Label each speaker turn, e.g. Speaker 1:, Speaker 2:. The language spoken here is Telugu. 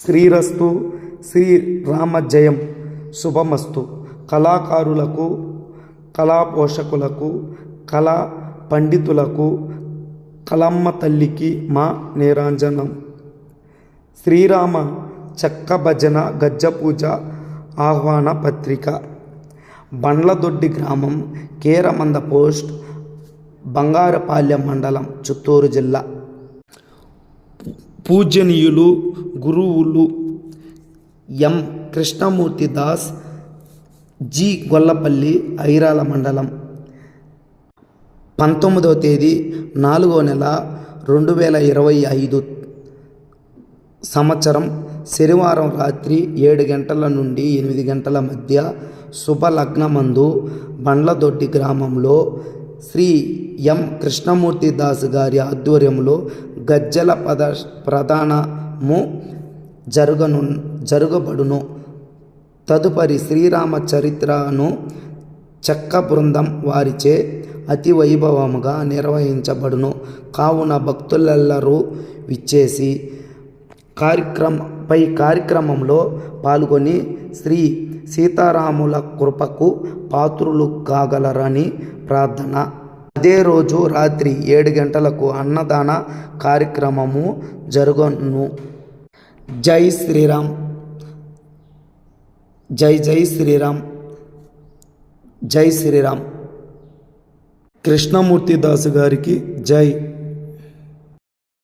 Speaker 1: శ్రీరస్తు శ్రీరామ జయం శుభమస్తు. కళాకారులకు కళా పోషకులకు కళా పండితులకు కలమ్మ తల్లికి మా నేరాంజనం. శ్రీరామ చెక్క భజన గజ్జ పూజ ఆహ్వాన పత్రిక. బండ్లదొడ్డి గ్రామం కేరమంద పోస్ట్ బంగారపాలెం మండలం చిత్తూరు జిల్లా. పూజనీయులు గురువులు ఎం. కృష్ణమూర్తి దాస్ జి. గొల్లపల్లి ఐరాల మండలం. పంతొమ్మిదవ తేదీ నాలుగో నెల రెండు వేల ఇరవై ఐదు సంవత్సరం శనివారం రాత్రి ఏడు గంటల నుండి ఎనిమిది గంటల మధ్య శుభలగ్నమందు బండ్లదొడ్డి గ్రామంలో శ్రీ ఎం. కృష్ణమూర్తి దాస్ గారి ఆధ్వర్యంలో గజ్జల పద ప్రధానము జరగను జరగబడును. తదుపరి శ్రీరామ చరిత్రను చెక్క బృందం వారిచే అతి వైభవముగా నిర్వహించబడును. కావున భక్తులెల్లరూ విచ్చేసి కార్యక్రమ పై కార్యక్రమంలో పాల్గొని శ్రీ సీతారాముల కృపకు పాత్రులు కాగలరని ప్రార్థన అదే రోజు రాత్రి ఏడు గంటలకు అన్నదాన కార్యక్రమము జరుగును. జై శ్రీరామ్. జై జై శ్రీరామ్. జై శ్రీరామ్. కృష్ణమూర్తి దాసు గారికి జై.